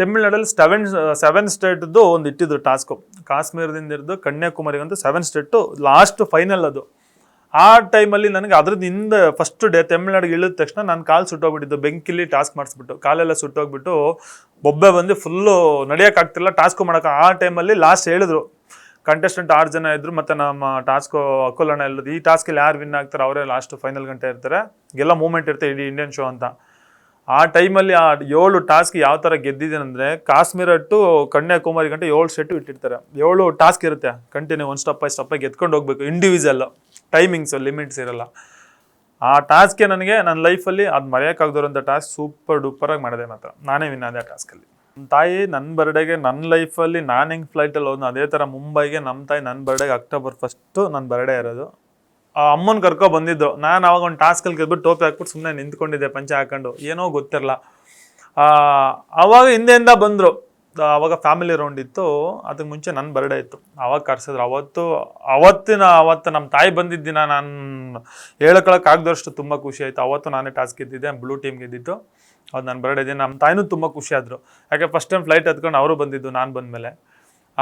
ತಮಿಳ್ನಾಡಲ್ಲಿ seven seven ಸ್ಟೇಟ್ದು ಒಂದು ಇಟ್ಟಿದ್ರು task. ಕಾಶ್ಮೀರದಿಂದ ಹಿಡಿದು ಕನ್ಯಾಕುಮಾರಿಗಂತೂ ಸೆವೆನ್ ಸ್ಟೇಟು ಲಾಸ್ಟ್ ಫೈನಲ್ ಅದು. ಆ ಟೈಮಲ್ಲಿ ನನಗೆ ಅದ್ರದ್ದು ಹಿಂದೆ ಫಸ್ಟ್ ಡೇ ತಮಿಳ್ನಾಡಿಗೆ ಇಳಿದ ತಕ್ಷಣ ನಾನು ಕಾಲು ಸುಟ್ಟೋಗ್ಬಿಟ್ಟಿದ್ದು, ಬೆಂಕಿಲಿ ಟಾಸ್ಕ್ ಮಾಡಿಸ್ಬಿಟ್ಟು, ಕಾಲೆಲ್ಲ ಸುಟ್ಟೋಗ್ಬಿಟ್ಟು ಬೊಬ್ಬೆ ಬಂದು ಫುಲ್ಲು ನಡೆಯೋಕ್ಕಾಗ್ತಿಲ್ಲ ಟಾಸ್ಕು ಮಾಡೋಕೆ. ಆ ಟೈಮಲ್ಲಿ ಲಾಸ್ಟ್ ಹೇಳಿದ್ರು. ಕಂಟೆಸ್ಟೆಂಟ್ ಆರು ಜನ ಇದ್ದರು ಮತ್ತು ನಮ್ಮ ಟಾಸ್ಕು ಅಕೋಲಣ್ಣ ಎಲ್ಲದು ಈ ಟಾಸ್ಕಲ್ಲಿ ಯಾರು ವಿನ್ ಆಗ್ತಾರೆ, ಅವರೇ ಲಾಸ್ಟ್ ಫೈನಲ್ ಗಂಟೆ ಇರ್ತಾರೆ. ಎಲ್ಲ ಮೂಮೆಂಟ್ ಇರುತ್ತೆ, ಇಡೀ ಇಂಡಿಯನ್ ಶೋ ಅಂತ. ಆ ಟೈಮಲ್ಲಿ ಆ ಏಳು ಟಾಸ್ಕ್ ಯಾವ ಥರ ಗೆದ್ದಿದ್ದೇನೆಂದರೆ ಕಾಶ್ಮೀರ ಟು ಕನ್ಯಾಕುಮಾರಿ ಗಂಟೆ ಏಳು ಸೆಟ್ಟು ಇಟ್ಟಿರ್ತಾರೆ. ಏಳು ಟಾಸ್ಕ್ ಇರುತ್ತೆ. ಕಂಟಿನ್ಯೂ ಒಂದು ಸ್ಟಪ್ ಬೈ ಸ್ಟಪ್ಪಾಗಿ ಗೆದ್ಕೊಂಡು ಹೋಗ್ಬೇಕು. ಇಂಡಿವಿಜುವಲ್ ಟೈಮಿಂಗ್ಸ್ ಲಿಮಿಟ್ಸ್ ಇರಲ್ಲ. ಆ ಟಾಸ್ಕ್ಗೆ ನನಗೆ ನನ್ನ ಲೈಫಲ್ಲಿ ಅದು ಮರೆಯೋಕ್ಕಾಗ್ದಿರೋಂಥ ಟಾಸ್ಕ್ ಸೂಪರ್ ಡೂಪರಾಗಿ ಮಾಡಿದೆ ಮಾತ್ರ. ನಾನೇ ವಿನ್ ಆದೆ ಆ ಟಾಸ್ಕಲ್ಲಿ ನನ್ನ ತಾಯಿ ನನ್ನ ಬರ್ಡೇಗೆ ನನ್ನ ಲೈಫಲ್ಲಿ ನಾನು ಹೆಂಗೆ ಫ್ಲೈಟಲ್ಲಿ ಹೋದ್ನೋ ಅದೇ ಥರ ಮುಂಬೈಗೆ ನಮ್ಮ ತಾಯಿ ನನ್ನ ಬರ್ಡೇಗೆ ಅಕ್ಟೋಬರ್ ಫಸ್ಟು ನನ್ನ ಬರ್ಡೇ ಇರೋದು. ಆ ಅಮ್ಮನ ಕರ್ಕೊ ಬಂದಿದ್ದು. ನಾನು ಅವಾಗ ಒಂದು ಟಾಸ್ಕಲ್ಲಿ ಗೆದ್ಬಿಟ್ಟು ಟೋಪಿ ಹಾಕ್ಬಿಟ್ಟು ಸುಮ್ಮನೆ ನಿಂತ್ಕೊಂಡಿದ್ದೆ ಪಂಚೆ ಹಾಕೊಂಡು. ಏನೋ ಗೊತ್ತಿರಲ್ಲ. ಅವಾಗ ಹಿಂದೆಯಿಂದ ಬಂದರು. ಅವಾಗ ಫ್ಯಾಮಿಲಿ ರೌಂಡ್ ಇತ್ತು. ಅದಕ್ಕೆ ಮುಂಚೆ ನನ್ನ ಬರ್ಡೇ ಇತ್ತು. ಅವಾಗ ಕರ್ಸಿದ್ರು. ಅವತ್ತು, ಅವತ್ತಿನ, ಅವತ್ತು ನಮ್ಮ ತಾಯಿ ಬಂದಿದ್ದ ದಿನ ನಾನು ಹೇಳ್ಕೊಳಕ್ಕಾಗ್ದಷ್ಟು ತುಂಬ ಖುಷಿ ಆಯಿತು. ಅವತ್ತು ನಾನೇ ಟಾಸ್ಕ್ ಇದ್ದಿದ್ದೆ ಬ್ಲೂ ಟೀಮ್ ಗೆದ್ದಿತ್ತು. ಅದು ನನ್ನ ಬರ್ಡೇ ದಿನ. ನಮ್ಮ ತಾಯಿನೂ ತುಂಬ ಖುಷಿ ಯಾಕೆ ಫಸ್ಟ್ ಟೈಮ್ ಫ್ಲೈಟ್ ಹತ್ಕೊಂಡು ಅವರು ಬಂದಿದ್ದು, ನಾನು ಬಂದಮೇಲೆ.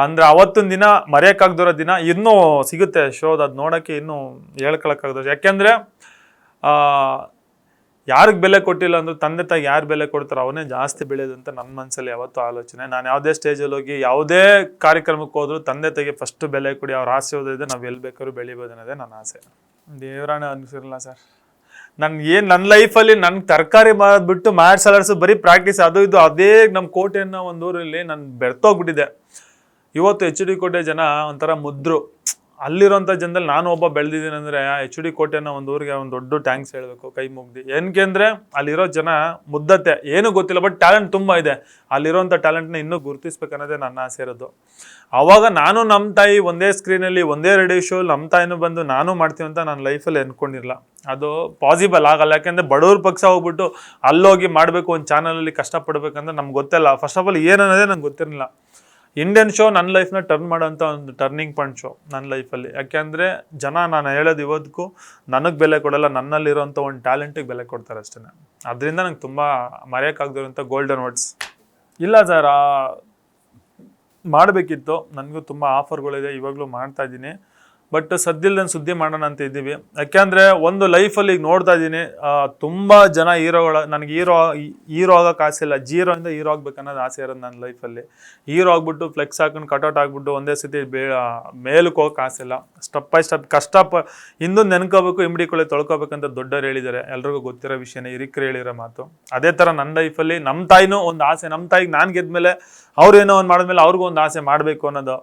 ಅಂದ್ರೆ ಅವತ್ತಿನ ದಿನ ಮರೆಯೋಕ್ಕಾಗ್ದಿರೋ ದಿನ ಇನ್ನೂ ಸಿಗುತ್ತೆ ಶೋದ ಅದು ನೋಡೋಕ್ಕೆ ಇನ್ನೂ ಹೇಳ್ಕೊಳಕ್ಕಾಗ್ದು ಯಾಕೆಂದರೆ ಯಾರಿಗೆ ಬೆಲೆ ಕೊಟ್ಟಿಲ್ಲ ಅಂದ್ರೆ ತಂದೆ ತಾಯಿ ಯಾರು ಬೆಲೆ ಕೊಡ್ತಾರೋ ಅವನೇ ಜಾಸ್ತಿ ಬೆಳೆಯೋದಂತ ನನ್ನ ಮನಸ್ಸಲ್ಲಿ ಯಾವತ್ತೂ ಆಲೋಚನೆ. ನಾನು ಯಾವುದೇ ಸ್ಟೇಜಲ್ಲಿ ಹೋಗಿ ಯಾವುದೇ ಕಾರ್ಯಕ್ರಮಕ್ಕೆ ಹೋದ್ರು ತಂದೆ ತಾಯಿಗೆ ಫಸ್ಟ್ ಬೆಲೆ ಕೊಡಿ, ಅವ್ರ ಆಸೆ ಹೋದ್ರೆ ನಾವು ಎಲ್ಲಿ ಬೇಕಾದ್ರೂ ಬೆಳಿಬೋದು ಅನ್ನೋದೇ ನನ್ನ ಆಸೆ. ದೇವರಾಣ ಅನಿಸಿರಲ್ಲ ಸರ್. ನನ್ ಏನು ನನ್ನ ಲೈಫಲ್ಲಿ ನನ್ನ ತರಕಾರಿ ಬಿಟ್ಟು ಮ್ಯಾಟ್ ಸಲಾಡ್ಸು ಬರೀ ಪ್ರಾಕ್ಟೀಸ್ ಅದು ಇದು, ಅದೇ ನಮ್ಮ ಕೋಟೆ ಅನ್ನೋ ಒಂದು ಊರಲ್ಲಿ ನಾನು ಬೆರ್ತೋಗ್ಬಿಟ್ಟಿದೆ. ಇವತ್ತು ಎಚ್ ಡಿ ಕೋಟೆ ಜನ ಒಂಥರ ಮುದ್ರು. ಅಲ್ಲಿರೋಂಥ ಜನದಲ್ಲಿ ನಾನು ಒಬ್ಬ ಬೆಳೆದಿದ್ದೀನಿ ಅಂದರೆ ಎಚ್ ಡಿ ಕೋಟೆನ ಒಂದು ಊರಿಗೆ ಒಂದು ದೊಡ್ಡ ಟ್ಯಾಂಕ್ಸ್ ಹೇಳಬೇಕು, ಕೈ ಮುಗ್ದು. ಏನಕ್ಕೆ ಅಂದರೆ ಅಲ್ಲಿರೋ ಜನ ಮುದ್ದತೆ. ಏನೂ ಗೊತ್ತಿಲ್ಲ ಬಟ್ ಟ್ಯಾಲೆಂಟ್ ತುಂಬ ಇದೆ. ಅಲ್ಲಿರೋಂಥ ಟ್ಯಾಲೆಂಟ್ನ ಇನ್ನೂ ಗುರುತಿಸ್ಬೇಕನ್ನೋದೇ ನನ್ನ ಆಸೆ ಇರೋದು. ಆವಾಗ ನಾನು ನಮ್ಮ ತಾಯಿ ಒಂದೇ ಸ್ಕ್ರೀನಲ್ಲಿ ಒಂದೇ ರೇಡಿಯೋ ಶೋ ನಮ್ಮ ತಾಯಿನೂ ಬಂದು ನಾನು ಮಾಡ್ತೀವಿ ಅಂತ ನನ್ನ ಲೈಫಲ್ಲಿ ಅನ್ಕೊಂಡಿರಲ್ಲ ಅದು ಪಾಸಿಬಲ್ ಆಗಲ್ಲ. ಯಾಕೆಂದರೆ ಬಡವ್ರ ಪಕ್ಷ ಹೋಗ್ಬಿಟ್ಟು ಅಲ್ಲೋಗಿ ಮಾಡಬೇಕು, ಒಂದು ಚಾನಲಲ್ಲಿ ಕಷ್ಟಪಡಬೇಕಂದ್ರೆ ನಮ್ಗೆ ಗೊತ್ತಿಲ್ಲ ಫಸ್ಟ್ ಆಫ್ ಆಲ್ ಏನನ್ನೋದೇ ನಂಗೆ ಗೊತ್ತಿರಲಿಲ್ಲ. ಇಂಡಿಯನ್ ಶೋ ನನ್ನ ಲೈಫ್ನ ಟರ್ನ್ ಮಾಡೋಂಥ ಒಂದು ಟರ್ನಿಂಗ್ ಪಾಯಿಂಟ್ ಶೋ ನನ್ನ ಲೈಫಲ್ಲಿ ಯಾಕೆಂದರೆ ಜನ ನಾನು ಹೇಳೋದು ಇವತ್ತಿಗೂ ನನಗೆ ಬೆಲೆ ಕೊಡಲ್ಲ ನನ್ನಲ್ಲಿರೋಂಥ ಒಂದು ಟ್ಯಾಲೆಂಟಿಗೆ ಬೆಲೆ ಕೊಡ್ತಾರೆ ಅಷ್ಟೇ ಅದರಿಂದ ನಂಗೆ ತುಂಬ ಮರೆಯೋಕ್ಕಾಗ್ದಿರೋಂಥ ಗೋಲ್ಡನ್ ವರ್ಡ್ಸ್ ಇಲ್ಲ ಸರ್ ಮಾಡಬೇಕಿತ್ತು. ನನಗೂ ತುಂಬ ಆಫರ್ಗಳಿದೆ ಇವಾಗಲೂ ಮಾಡ್ತಾ ಇದ್ದೀನಿ. ಬಟ್ ಸದ್ದಿಲ್ದನ್ ಸುದ್ದಿ ಮಾಡೋಣ ಅಂತ ಇದ್ದೀವಿ. ಯಾಕೆಂದರೆ ಒಂದು ಲೈಫಲ್ಲಿ ಈಗ ನೋಡ್ತಾ ಇದ್ದೀನಿ ತುಂಬ ಜನ ಹೀರೋಗಳ, ನನಗೆ ಹೀರೋ ಹೀರೋ ಆಗೋಕೆ ಆಸೆ ಇಲ್ಲ. ಜೀರೋಯಿಂದ ಹೀರೋ ಆಗ್ಬೇಕನ್ನೋದು ಆಸೆ ಇರೋದು ನನ್ನ ಲೈಫಲ್ಲಿ ಹೀರೋ ಆಗ್ಬಿಟ್ಟು ಫ್ಲೆಕ್ಸ್ ಹಾಕೊಂಡು ಕಟೌಟ್ ಆಗ್ಬಿಟ್ಟು ಒಂದೇ ಸತಿ ಬೇ ಮೇಲಕ್ಕೆ ಹೋಗೋಕೆ ಆಸೆ ಇಲ್ಲ. ಸ್ಟೆಪ್ ಬೈ ಸ್ಟೆಪ್ ಕಷ್ಟ ಪ ಹಿಂದೂ ನೆನ್ಕೋಬೇಕು ಇಮ್ಡಿಕೊಳ್ಳಿ ತೊಳ್ಕೋಬೇಕಂತ ದೊಡ್ಡವ್ರು ಹೇಳಿದ್ದಾರೆ. ಎಲ್ರಿಗೂ ಗೊತ್ತಿರೋ ವಿಷಯನೇ, ಹಿರಿಕರು ಹೇಳಿರೋ ಮಾತು. ಅದೇ ಥರ ನನ್ನ ಲೈಫಲ್ಲಿ ನಮ್ಮ ತಾಯಿನೂ ಒಂದು ಆಸೆ ನಮ್ಮ ತಾಯಿಗೆ ನಾನು ಗೆದ್ಮೇಲೆ ಅವ್ರು ಏನೋ ಒಂದು ಮಾಡಿದ್ಮೇಲೆ ಅವ್ರಿಗೂ ಒಂದು ಆಸೆ ಮಾಡಬೇಕು ಅನ್ನೋದು.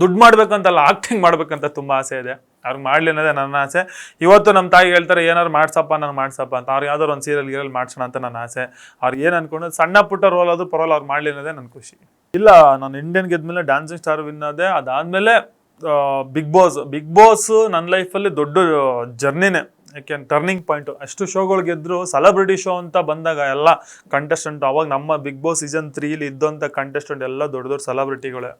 ದುಡ್ಡು ಮಾಡ್ಬೇಕಂತಲ್ಲ ಆಕ್ಟಿಂಗ್ ಮಾಡ್ಬೇಕಂತ ತುಂಬ ಆಸೆ ಇದೆ. ಅವ್ರಿಗೆ ಮಾಡ್ಲಿ ಅನ್ನೋದೇ ನನ್ನ ಆಸೆ. ಇವತ್ತು ನಮ್ಮ ತಾಯಿ ಹೇಳ್ತಾರೆ, ಏನಾದ್ರು ಮಾಡ್ಸಪ್ಪ, ನಾನು ಮಾಡ್ಸಪ್ಪ ಅಂತ. ಅವ್ರು ಯಾವ್ದಾದ್ರು ಒಂದು ಸೀರಿಯಲ್ ಗೀರಿಯಲ್ ಮಾಡ್ಸೋಣ ಅಂತ ನನ್ನ ಆಸೆ. ಅವ್ರು ಏನು ಅನ್ಕೊಂಡು ಸಣ್ಣ ಪುಟ್ಟ ರೋಲ್ ಆದರೂ ಪರವಾಗಿಲ್ಲ, ಅವ್ರು ಮಾಡ್ಲಿ ಅನ್ನೋದೇ ನನ್ನ ಖುಷಿ. ಇಲ್ಲ, ನಾನು ಇಂಡಿಯನ್ ಗೆದ್ಮೇಲೆ ಡ್ಯಾನ್ಸಿಂಗ್ ಸ್ಟಾರ್ ವಿನ್ ಅದೇ. ಅದಾದಮೇಲೆ ಬಿಗ್ ಬಾಸ್ ಬಿಗ್ ಬಾಸ್ ನನ್ನ ಲೈಫಲ್ಲಿ ದೊಡ್ಡ ಜರ್ನಿನೇ ಯಾಕೆ ಟರ್ನಿಂಗ್ ಪಾಯಿಂಟು ಅಷ್ಟು ಶೋಗಳು ಗೆದ್ರು ಸೆಲೆಬ್ರಿಟಿ ಶೋ ಅಂತ ಬಂದಾಗ ಎಲ್ಲ ಕಂಟೆಸ್ಟೆಂಟ್ ಅವಾಗ ನಮ್ಮ ಬಿಗ್ ಬಾಸ್ ಸೀಸನ್ ತ್ರೀಲಿ ಇದ್ದಂಥ ಕಂಟೆಸ್ಟೆಂಟ್ ಎಲ್ಲ ದೊಡ್ಡ ದೊಡ್ಡ ಸೆಲೆಬ್ರಿಟಿಗಳೇ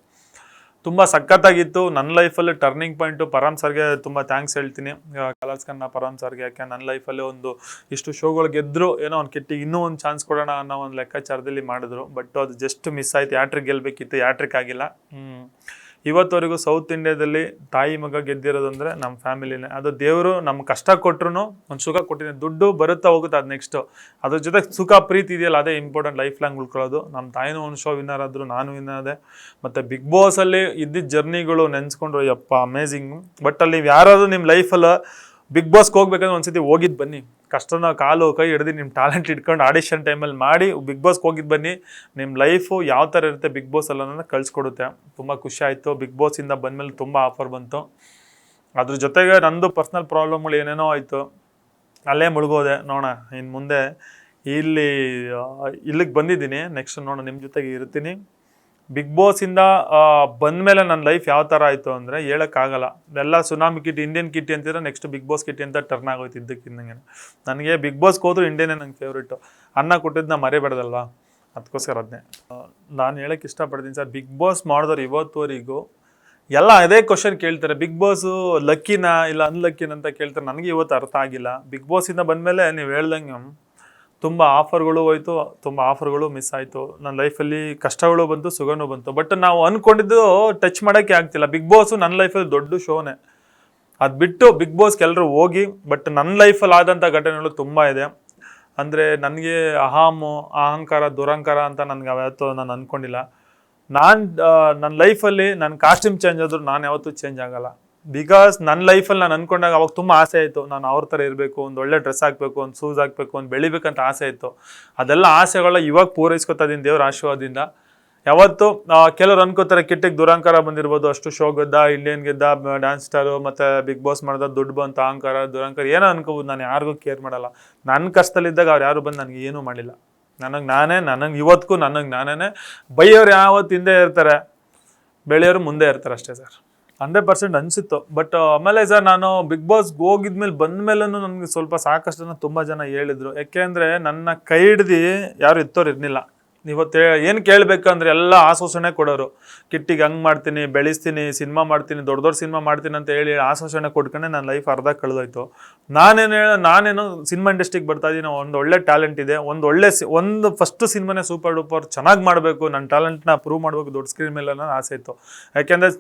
ತುಂಬ ಸಖತ್ತಾಗಿತ್ತು. ನನ್ನ ಲೈಫಲ್ಲಿ ಟರ್ನಿಂಗ್ ಪಾಯಿಂಟು ಪರಾಮ್ ಸರ್ಗೆ ತುಂಬ ಥ್ಯಾಂಕ್ಸ್ ಹೇಳ್ತೀನಿ. ಕಲರ್ಸ್ ಕನ್ನ ಪರಾಮ್ ಸರ್ಗೆ. ಯಾಕೆ ನನ್ನ ಲೈಫಲ್ಲಿ ಒಂದು ಇಷ್ಟು ಶೋಗಳು ಗೆದ್ದರು ಏನೋ ಅವ್ನು ಕಿಟ್ಟಿಗೆ ಇನ್ನೂ ಒಂದು ಚಾನ್ಸ್ ಕೊಡೋಣ ಅನ್ನೋ ಒಂದು ಲೆಕ್ಕಾಚಾರದಲ್ಲಿ ಮಾಡಿದ್ರು. ಬಟ್ ಅದು ಜಸ್ಟ್ ಮಿಸ್ ಆಯ್ತು. ಯಾಟ್ರಿಕ್ ಗೆಲ್ಲಬೇಕಿತ್ತು ಯಾಟ್ರಿಕ್ ಆಗಿಲ್ಲ. ಇವತ್ತವರೆಗೂ ಸೌತ್ ಇಂಡಿಯಾದಲ್ಲಿ ತಾಯಿ ಮಗ ಗೆದ್ದಿರೋದಂದ್ರೆ ನಮ್ಮ ಫ್ಯಾಮಿಲಿನೇ ಅದು ದೇವರು ನಮ್ಮ ಕಷ್ಟ ಕೊಟ್ಟರು ಒಂದು ಸುಖ ಕೊಟ್ಟಿದೆ. ದುಡ್ಡು ಬರುತ್ತಾ ಹೋಗುತ್ತೆ ಅದು ನೆಕ್ಸ್ಟು ಅದ್ರ ಜೊತೆ ಸುಖ, ಪ್ರೀತಿ ಇದೆಯಲ್ಲ, ಅದೇ ಇಂಪಾರ್ಟೆಂಟ್ ಲೈಫ್ ಲಾಂಗ್ ಉಳ್ಕೊಳ್ಳೋದು. ನಮ್ಮ ತಾಯಿನೂ ಒಂದು ಶೋ ವಿನ್ನರ್ ಆದರು, ನಾನು ವಿನ್ ಆದೆ. ಮತ್ತು ಬಿಗ್ ಬಾಸಲ್ಲಿ ಇದ್ದಿದ್ದ ಜರ್ನಿಗಳು ನೆನೆಸ್ಕೊಂಡ್ರು, ಯಪ್ಪ ಅಮೇಝಿಂಗ್ ಬಟ್ ಅಲ್ಲಿ ನೀವು ಯಾರಾದರೂ ನಿಮ್ಮ ಲೈಫಲ್ಲಿ ಬಿಗ್ ಬಾಸ್ಗೆ ಹೋಗ್ಬೇಕಂದ್ರೆ ಒಂದ್ಸತಿ ಹೋಗಿದ್ದು ಬನ್ನಿ. ಕಷ್ಟನ ಕಾಲು ಕೈ ಹಿಡ್ದು ನಿಮ್ಮ ಟ್ಯಾಲೆಂಟ್ ಇಟ್ಕೊಂಡು ಆಡಿಷನ್ ಟೈಮಲ್ಲಿ ಮಾಡಿ ಬಿಗ್ ಬಾಸ್ಗೆ ಹೋಗಿದ್ದು ಬನ್ನಿ. ನಿಮ್ಮ ಲೈಫು ಯಾವ ಥರ ಇರುತ್ತೆ ಬಿಗ್ ಬಾಸ್ ಅನ್ನೋದನ್ನ ಕಳಿಸ್ಕೊಡುತ್ತೆ. ತುಂಬ ಖುಷಿ ಆಯಿತು. ಬಿಗ್ ಬಾಸಿಂದ ಬಂದಮೇಲೆ ತುಂಬ ಆಫರ್ ಬಂತು. ಅದ್ರ ಜೊತೆಗೆ ನಂದು ಪರ್ಸ್ನಲ್ ಪ್ರಾಬ್ಲಮ್ಗಳು ಏನೇನೋ ಆಯಿತು. ಅಲ್ಲೇ ಮುಳುಗೋದೆ. ನೋಡೋಣ ಇನ್ನು ಮುಂದೆ ಇಲ್ಲಿ ಇಲ್ಲಿಗೆ ಬಂದಿದ್ದೀನಿ. ನೆಕ್ಸ್ಟ್ ನೋಡೋಣ ನಿಮ್ಮ ಜೊತೆಗೆ ಇರ್ತೀನಿ. ಬಿಗ್ ಬಾಸಿಂದ ಬಂದಮೇಲೆ ನನ್ನ ಲೈಫ್ ಯಾವ ಥರ ಆಯಿತು ಅಂದರೆ ಹೇಳೋಕ್ಕಾಗಲ್ಲ. ಎಲ್ಲ ಸುನಾಮಿ ಕಿಟ್ ಇಂಡಿಯನ್ ಕಿಟ್ಟಿ ಅಂತಿದ್ರೆ ನೆಕ್ಸ್ಟ್ ಬಿಗ್ ಬಾಸ್ ಕಿಟ್ಟಿ ಅಂತ ಟರ್ನ್ ಆಗೋಯ್ತು ಇದ್ದಕ್ಕಿಂದಂಗೆ. ನನಗೆ ಬಿಗ್ ಬಾಸ್ಗೆ ಹೋದ್ರು ಇಂಡಿಯನೇ ನಂಗೆ ಫೇವ್ರೇಟು ಅನ್ನ ಕೊಟ್ಟಿದ್ದು ಮರಿಬೇಡ್ದಲ್ವಾ? ಅದಕ್ಕೋಸ್ಕರ ಅದನ್ನೇ ನಾನು ಹೇಳಕ್ಕೆ ಇಷ್ಟಪಡ್ತೀನಿ ಸರ್ ಬಿಗ್ ಬಾಸ್ ಮಾಡಿದವ್ರು ಇವತ್ತುವರೆಗೂ ಎಲ್ಲ ಅದೇ ಕ್ವಶನ್ ಕೇಳ್ತಾರೆ. ಬಿಗ್ ಬಾಸು ಲಕ್ಕಿನ ಇಲ್ಲ ಅನ್ಲಕ್ಕಿನ ಅಂತ ಕೇಳ್ತಾರೆ. ನನಗೆ ಇವತ್ತು ಅರ್ಥ ಆಗಿಲ್ಲ. ಬಿಗ್ ಬಾಸಿಂದ ಬಂದಮೇಲೆ ನೀವು ಹೇಳ್ದಂಗೆ ತುಂಬ ಆಫರ್ಗಳು ಹೋಯ್ತು, ತುಂಬ ಆಫರ್ಗಳು ಮಿಸ್ ಆಯಿತು. ನನ್ನ ಲೈಫಲ್ಲಿ ಕಷ್ಟಗಳು ಬಂತು, ಸುಖನೂ ಬಂತು. ಬಟ್ ನಾವು ಅಂದ್ಕೊಂಡಿದ್ದು ಟಚ್ ಮಾಡೋಕ್ಕೆ ಆಗ್ತಿಲ್ಲ. ಬಿಗ್ ಬಾಸು ನನ್ನ ಲೈಫಲ್ಲಿ ದೊಡ್ಡ ಶೋನೇ ಅದು ಬಿಟ್ಟು ಬಿಗ್ ಬಾಸ್ಗೆ ಎಲ್ಲರೂ ಹೋಗಿ ಬಟ್ ನನ್ನ ಲೈಫಲ್ಲಿ ಆದಂಥ ಘಟನೆಗಳು ತುಂಬ ಇದೆ. ಅಂದರೆ ನನಗೆ ಅಹಾಮು ಅಹಂಕಾರ, ದುರಹಂಕಾರ ಅಂತ ನನಗೆ ಅವತ್ತು ನಾನು ಅಂದ್ಕೊಂಡಿಲ್ಲ ನಾನು ನನ್ನ ಲೈಫಲ್ಲಿ ನನ್ನ ಕಾಸ್ಟ್ಯೂಮ್ ಚೇಂಜ್ ಆದರೂ ನಾನು ಯಾವತ್ತೂ ಚೇಂಜ್ ಆಗಲ್ಲ. ಬಿಕಾಸ್ ನನ್ನ ಲೈಫಲ್ಲಿ ನಾನು ಅನ್ಕೊಂಡಾಗ ಅವಾಗ ತುಂಬ ಆಸೆ ಆಯಿತು ನಾನು ಅವ್ರ ಥರ ಇರಬೇಕು, ಒಂದು ಒಳ್ಳೆ ಡ್ರೆಸ್ ಹಾಕಬೇಕು, ಒಂದು ಶೂಸ್ ಹಾಕಬೇಕು, ಒಂದು ಬೆಳಿಬೇಕಂತ ಆಸೆ ಇತ್ತು. ಅದೆಲ್ಲ ಆಸೆಗಳ ಇವಾಗ ಪೂರೈಸ್ಕೊತಾ ಇದ್ದೀನಿ ದೇವ್ರ ಆಶೀರ್ವಾದದಿಂದ. ಯಾವತ್ತು ಕೆಲವ್ರು ಅನ್ಕೋತಾರೆ ಕಿಟ್ಟಿಗೆ ದುರಂಕಾರ ಬಂದಿರ್ಬೋದು. ಅಷ್ಟು ಶೋ ಗೆದ್ದ ಇಂಡಿಯನ್ ಗೆದ್ದ ಡ್ಯಾನ್ಸ್ ಸ್ಟಾರು ಮತ್ತು ಬಿಗ್ ಬಾಸ್ ಮಾಡ್ದ, ದುಡ್ಡು ಬಂತ, ಅಹಂಕಾರ, ದುರಂಕಾರ, ಏನೋ ಅನ್ಕೋಬೋದು. ನಾನು ಯಾರಿಗೂ ಕೇರ್ ಮಾಡಲ್ಲ. ನನ್ನ ಕಷ್ಟದಲ್ಲಿದ್ದಾಗ ಅವ್ರು ಯಾರು ಬಂದು ನನಗೆ ಏನೂ ಮಾಡಿಲ್ಲ. ನನಗೆ ನಾನೇ, ನನಗೆ ಇವತ್ತಿಗೂ ನನಗೆ ನಾನೇ ಬೈಯೋರು ಯಾವತ್ತು ಹಿಂದೆ ಇರ್ತಾರೆ, ಬೆಳೆಯೋರು ಮುಂದೆ ಇರ್ತಾರೆ ಅಷ್ಟೇ ಸರ್. ಹಂಡ್ರೆಡ್ ಪರ್ಸೆಂಟ್ ಅನಿಸಿತ್ತು. ಬಟ್ ಆಮೇಲೆ ಸರ್ ನಾನು ಬಿಗ್ ಬಾಸ್ಗೆ ಹೋಗಿದ್ಮೇಲೆ ಬಂದ ಮೇಲೂ ನನಗೆ ಸ್ವಲ್ಪ ಸಾಕಷ್ಟು ಜನ ತುಂಬ ಜನ ಹೇಳಿದರು. ಯಾಕೆಂದರೆ ನನ್ನ ಕೈ ಹಿಡ್ದು ಯಾರು ಎತ್ತೋರು ಇರಲಿಲ್ಲ. ಇವತ್ತು ಏನು ಕೇಳಬೇಕಂದ್ರೆ ಎಲ್ಲ ಆಶ್ವಾಸನೆ ಕೊಡೋರು. ಕಿಟ್ಟಿಗೆ ಹಂಗೆ ಮಾಡ್ತೀನಿ, ಬೆಳೆಸ್ತೀನಿ, ಸಿನಿಮಾ ಮಾಡ್ತೀನಿ, ದೊಡ್ಡ ದೊಡ್ಡ ಸಿನಿಮಾ ಮಾಡ್ತೀನಿ ಅಂತ ಹೇಳಿ ಆಶ್ವಾಸನೆ ಕೊಟ್ಕೊಂಡೆ ನನ್ನ ಲೈಫ್ ಅರ್ಧ ಕಳೆದೋಯ್ತು. ನಾನೇನು ಹೇಳ, ನಾನೇನು ಸಿನಿಮಾ ಇಂಡಸ್ಟ್ರಿಗೆ ಬರ್ತಾ ಇದ್ದೀನಿ ಒಂದು ಒಳ್ಳೆ ಟ್ಯಾಲೆಂಟ್ ಇದೆ, ಒಂದು ಒಳ್ಳೆ ಒಂದು ಫಸ್ಟ್ ಸಿನಿಮಾನೇ ಸೂಪರ್ ಡೂಪರ್ ಚೆನ್ನಾಗಿ ಮಾಡಬೇಕು ನನ್ನ ಟ್ಯಾಲೆಂಟ್ನ ಪ್ರೂವ್ ಮಾಡಬೇಕು, ದೊಡ್ಡ ಸ್ಕ್ರೀನ್ ಮೇಲೆ ಅನ್ನೋ ಆಸೆ ಇತ್ತು. ಯಾಕೆಂದರೆ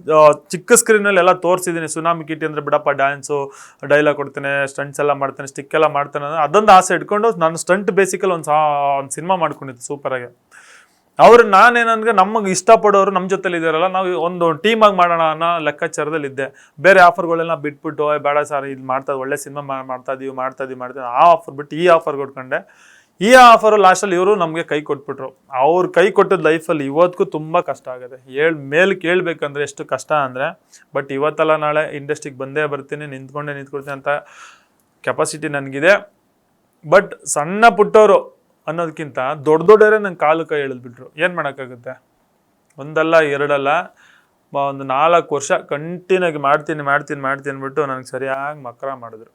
ಚಿಕ್ಕ ಸ್ಕ್ರೀನಲ್ಲಿ ಎಲ್ಲ ತೋರಿಸಿದ್ದೀನಿ ಸುನಾಮಿ ಕಿಟ್ಟಿ ಅಂದರೆ ಬಿಡಪ್ಪ ಡ್ಯಾನ್ಸು ಡೈಲಾಗ್ ಕೊಡ್ತೇನೆ ಸ್ಟಂಟ್ಸ್ ಎಲ್ಲ ಮಾಡ್ತೇನೆ ಸ್ಟಿಕ್ ಎಲ್ಲ ಮಾಡ್ತೇನೆ ಅದೊಂದು ಆಸೆ ಇಟ್ಕೊಂಡು, ನಾನು ಸ್ಟಂಟ್ ಬೇಸಿಕಲ್ಲಿ ಒಂದು ಸಾ, ಒಂದು ಸಿನಿಮಾ ಮಾಡ್ಕೊಂಡಿದ್ದು ಸೂಪರಾಗಿ ಅವ್ರು ನಾನೇನಂದ್ರೆ ನಮಗೆ ಇಷ್ಟಪಡೋರು ನಮ್ಮ ಜೊತೆಲಿ ಇದ್ದಾರಲ್ಲ ನಾವು ಒಂದು ಟೀಮಾಗಿ ಮಾಡೋಣ ಅನ್ನೋ ಲೆಕ್ಕಾಚಾರದಲ್ಲಿದ್ದೆ. ಬೇರೆ ಆಫರ್ಗಳೆಲ್ಲ ಬಿಟ್ಬಿಟ್ಟು "ಏ, ಬೇಡ ಸರ್ ಇದು ಮಾಡ್ತಾ ಒಳ್ಳೆ ಸಿನಿಮಾ ಮಾಡ್ತಾ ಇದೀವಿ ಮಾಡ್ತಾ ಇದೀವಿ ಮಾಡ್ತೀವಿ ಆ ಆಫರ್ ಬಿಟ್ಟು ಈ ಆಫರ್ ಕೊಟ್ಕೊಂಡೆ. ಈ ಆಫರ್ ಲಾಸ್ಟಲ್ಲಿ ಇವರು ನಮಗೆ ಕೈ ಕೊಟ್ಬಿಟ್ರು. ಅವ್ರು ಕೈ ಕೊಟ್ಟಿದ್ದ ಲೈಫಲ್ಲಿ ಇವತ್ತಿಗೂ ತುಂಬ ಕಷ್ಟ ಆಗುತ್ತೆ ಹೇಳ್ ಮೇಲೆ ಕೇಳಬೇಕಂದ್ರೆ ಎಷ್ಟು ಕಷ್ಟ ಅಂದರೆ ಬಟ್ ಇವತ್ತಲ್ಲ ನಾಳೆ ಇಂಡಸ್ಟ್ರಿಗೆ ಬಂದೇ ಬರ್ತೀನಿ ನಿಂತ್ಕೊಂಡೆ ನಿಂತ್ಕೊಡ್ತೀನಿ ಅಂತ ಕೆಪಾಸಿಟಿ ನನಗಿದೆ. ಬಟ್ ಸಣ್ಣ ಪುಟ್ಟವರು ಅನ್ನೋದಕ್ಕಿಂತ ದೊಡ್ಡ ದೊಡ್ಡವರೇ ನಂಗೆ ಕಾಲು ಕೈ ಎಳೆದ್ಬಿಟ್ರು ಏನು ಮಾಡೋಕ್ಕಾಗುತ್ತೆ? ಒಂದಲ್ಲ, ಎರಡಲ್ಲ ಒಂದು ನಾಲ್ಕು ವರ್ಷ ಕಂಟಿನ್ಯೂ ಆಗಿ ಮಾಡ್ತೀನಿ ಮಾಡ್ತೀನಿ ಮಾಡ್ತೀನಿ ಅಂದ್ಬಿಟ್ಟು ನನಗೆ ಸರಿಯಾಗಿ ಮಕ್ರ ಮಾಡಿದ್ರು.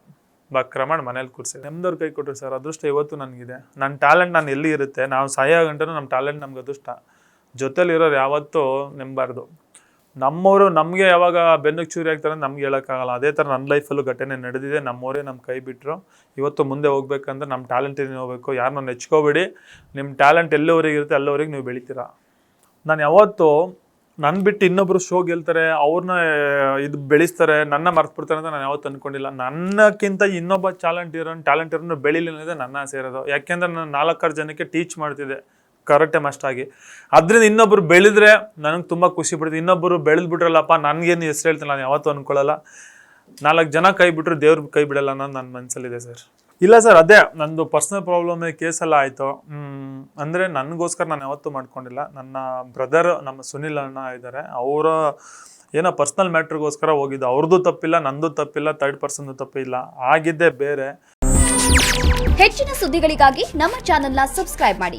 ಬಕ್ರ ಮಾಡಿ ಮನೇಲಿ ಕೂರಿಸಿ ನಮ್ದವ್ರು ಕೈ ಕೊಟ್ಟರು ಸರ್, ಅದೃಷ್ಟ ಇವತ್ತು ನನಗಿದೆ. ನನ್ನ ಟ್ಯಾಲೆಂಟ್ ನಾನು ಎಲ್ಲಿ ಇರುತ್ತೆ? ನಾವು ಸಹಾಯ ಗಂಟನೂ ನಮ್ಮ ಟ್ಯಾಲೆಂಟ್ ನಮ್ಗೆ ಅದೃಷ್ಟ. ಜೊತೆಲಿರೋರು ಯಾವತ್ತೂ ನೆಮ್ಮಬಾರ್ದು ನಮ್ಮವರು ನಮಗೆ ಯಾವಾಗ ಬೆನ್ನಿಗೆ ಚೂರಿ ಆಗ್ತಾರೆ ನಮ್ಗೆ ಹೇಳೋಕ್ಕಾಗಲ್ಲ. ಅದೇ ಥರ ನನ್ನ ಲೈಫಲ್ಲೂ ಘಟನೆ ನಡೆದಿದೆ. ನಮ್ಮವರೇ ನಮ್ಮ ಕೈ ಬಿಟ್ಟರು ಇವತ್ತು ಮುಂದೆ ಹೋಗ್ಬೇಕಂದ್ರೆ ನಮ್ಮ ಟ್ಯಾಲೆಂಟ್ ಹೋಗ್ಬೇಕು. ಯಾರನ್ನ ನೆಚ್ಕೋಬೇಡಿ. ನಿಮ್ಮ ಟ್ಯಾಲೆಂಟ್ ಎಲ್ಲವರಿಗೆ ಇರುತ್ತೆ, ಅಲ್ಲವರೆಗೆ ನೀವು ಬೆಳಿತೀರಾ. ನಾನು ಯಾವತ್ತು ನನ್ನ ಬಿಟ್ಟು ಇನ್ನೊಬ್ರು ಶೋ ಗೆಲ್ತಾರೆ ಅವ್ರನ್ನ ಇದು ಬೆಳೆಸ್ತಾರೆ, ನನ್ನ ಮರ್ತ್ಬಿಡ್ತಾರೆ ಅಂತ ನಾನು ಯಾವತ್ತು ಅಂದ್ಕೊಂಡಿಲ್ಲ ನನ್ನಕ್ಕಿಂತ ಇನ್ನೊಬ್ಬ ಟ್ಯಾಲೆಂಟ್ ಇರೋ ಟ್ಯಾಲೆಂಟ್ ಇರೋನು ಬೆಳಿಲಿಲ್ಲ ಅನ್ನೋದೇ ನನ್ನ ಆಸೆ ಇರೋದು. ಯಾಕೆಂದ್ರೆ ನಾನು ನಾಲ್ಕಾರು ಜನಕ್ಕೆ ಟೀಚ್ ಮಾಡ್ತಿದ್ದೆ. ಕರೆಕ್ಟೇ ಮಸ್ಟ್ ಆಗಿ ಅದರಿಂದ ಇನ್ನೊಬ್ರು ಬೆಳೆದ್ರೆ ನನಗೆ ತುಂಬ ಖುಷಿ ಪಡ್ತೀನಿ ಇನ್ನೊಬ್ಬರು ಬೆಳೆದ್ಬಿಟ್ರಲ್ಲಪ್ಪ, ನನಗೇನು ಹೆಸರು ಹೇಳ್ತೀನಿ, ನಾನು ಯಾವತ್ತೂ ಅಂದ್ಕೊಳ್ಳಲ್ಲ ನಾಲ್ಕು ಜನ ಕೈ ಬಿಟ್ಟರು ದೇವ್ರ ಕೈ ಬಿಡಲ್ಲ ಅನ್ನೋದು ನನ್ನ ಮನಸ್ಸಲ್ಲಿದೆ ಸರ್ ಇಲ್ಲ ಸರ್ ಅದೇ ನಂದು ಪರ್ಸ್ನಲ್ ಪ್ರಾಬ್ಲಮ್ ಕೇಸೆಲ್ಲ ಆಯಿತು. ಅಂದರೆ ನನಗೋಸ್ಕರ ನಾನು ಯಾವತ್ತೂ ಮಾಡ್ಕೊಂಡಿಲ್ಲ. ನನ್ನ ಬ್ರದರ್ ನಮ್ಮ ಸುನಿಲ್ ಅಣ್ಣ ಇದ್ದಾರೆ ಅವರ ಏನೋ ಪರ್ಸ್ನಲ್ ಮ್ಯಾಟ್ರಿಗೋಸ್ಕರ ಹೋಗಿದ್ದು. ಅವ್ರದ್ದು ತಪ್ಪಿಲ್ಲ, ನಂದು ತಪ್ಪಿಲ್ಲ ತರ್ಡ್ ಪರ್ಸನ್ದು ತಪ್ಪಿಲ್ಲ. ಆಗಿದ್ದೇ ಬೇರೆ. ಹೆಚ್ಚಿನ ಸುದ್ದಿಗಳಿಗಾಗಿ ನಮ್ಮ ಚಾನೆಲ್ನ ಸಬ್ಸ್ಕ್ರೈಬ್ ಮಾಡಿ.